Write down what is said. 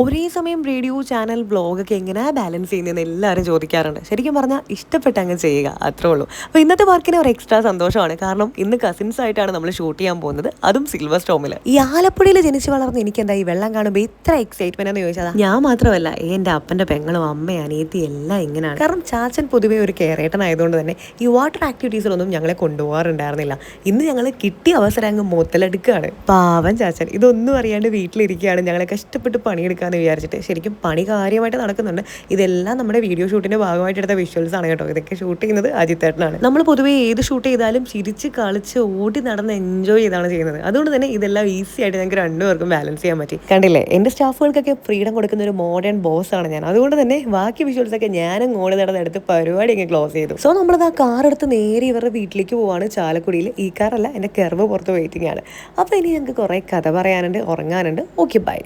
ഒരേ സമയം radio channel ബ്ലോഗൊക്കെ എങ്ങനെ ബാലൻസ് ചെയ്യുന്നതെന്ന് എല്ലാവരും ചോദിക്കാറുണ്ട്. ശരിക്കും പറഞ്ഞാൽ ഇഷ്ടപ്പെട്ട് അങ്ങ് ചെയ്യുക അത്രേ ഉള്ളൂ. അപ്പോൾ ഇന്നത്തെ വർക്കിന് ഒരു എക്സ്ട്രാ സന്തോഷമാണ്. കാരണം ഇന്ന് കസിൻസ് ആയിട്ടാണ് നമ്മൾ ഷൂട്ട് ചെയ്യാൻ പോകുന്നത്. അതും സിൽവർ സ്റ്റോമിൽ ഈ ആലപ്പുഴയിൽ ജനിച്ചു വളർന്ന് എനിക്ക് എന്താ ഈ വെള്ളം കാണുമ്പോൾ ഇത്ര എക്സൈറ്റ്മെന്റ് എന്ന് ചോദിച്ചാൽ ഞാൻ മാത്രമല്ല എന്റെ അപ്പന്റെ പെങ്ങളും അമ്മ അനിയത്തി എല്ലാം ഇങ്ങനെയാണ് കാരണം ചാച്ചൻ പൊതുവേ ഒരു കെയറേട്ടൻ ആയതുകൊണ്ട് തന്നെ ഈ വാട്ടർ ആക്ടിവിറ്റീസിലൊന്നും ഞങ്ങളെ കൊണ്ടുപോകാറുണ്ടായിരുന്നില്ല. ഇന്ന് ഞങ്ങൾ കിട്ടിയ അവസരം അങ്ങ് മുതലെടുക്കുകയാണ് പാവൻ ചാച്ചൻ. ഇതൊന്നും അറിയാണ്ട് വീട്ടിലിരിക്കുകയാണ്. ഞങ്ങളെ കഷ്ടപ്പെട്ട് പണിയെടുക്കാന്ന് വിചാരിച്ചിട്ട് ശരിക്കും പണി കാര്യമായിട്ട് നടക്കുന്നുണ്ട്. ഇതെല്ലാം നമ്മുടെ വീഡിയോ ഷൂട്ടിന്റെ ഭാഗമായിട്ട് എടുത്ത വിഷ്വൽസ് ആണ് കേട്ടോ. ഇതൊക്കെ ഷൂട്ട് ചെയ്യുന്നത് അജിത്തേട്ടനാണ് നമ്മൾ പൊതുവേ ഏത് ഷൂട്ട് ചെയ്താലും ചിരിച്ച് കളിച്ച് ഓടി നടന്ന് എൻജോയ് ചെയ്താണ് ചെയ്യുന്നത്. അതുകൊണ്ട് തന്നെ ഇതെല്ലാം ഈസി ആയിട്ട് ഞങ്ങൾക്ക് രണ്ടുപേർക്കും ബാലൻസ് ചെയ്യാൻ പറ്റി. കണ്ടില്ലേ? എന്റെ സ്റ്റാഫുകൾക്കൊക്കെ ഫ്രീഡം കൊടുക്കുന്ന ഒരു മോഡേൺ ബോസ് ആണ് ഞാൻ. അതുകൊണ്ട് തന്നെ ബാക്കി വിഷ്വൽസ് ഒക്കെ ഞാനും ഓടി നടന്നെടുത്ത് പരിപാടി അങ്ങ് ക്ലോസ് ചെയ്തു. സോ നമ്മളത് ആ കാർ എടുത്ത് നേരെ ഇവരുടെ വീട്ടിലേക്ക് പോവാണ്. ചാലക്കുടിയിൽ. ഈ കാറല്ല എന്റെ കെർവ് പുറത്ത് വെയിറ്റിംഗ് ആണ്. അപ്പോൾ ഇനി ഞങ്ങൾക്ക് കുറേ കഥ പറയാനുണ്ട് ഉറങ്ങാനുണ്ട്. Okay bye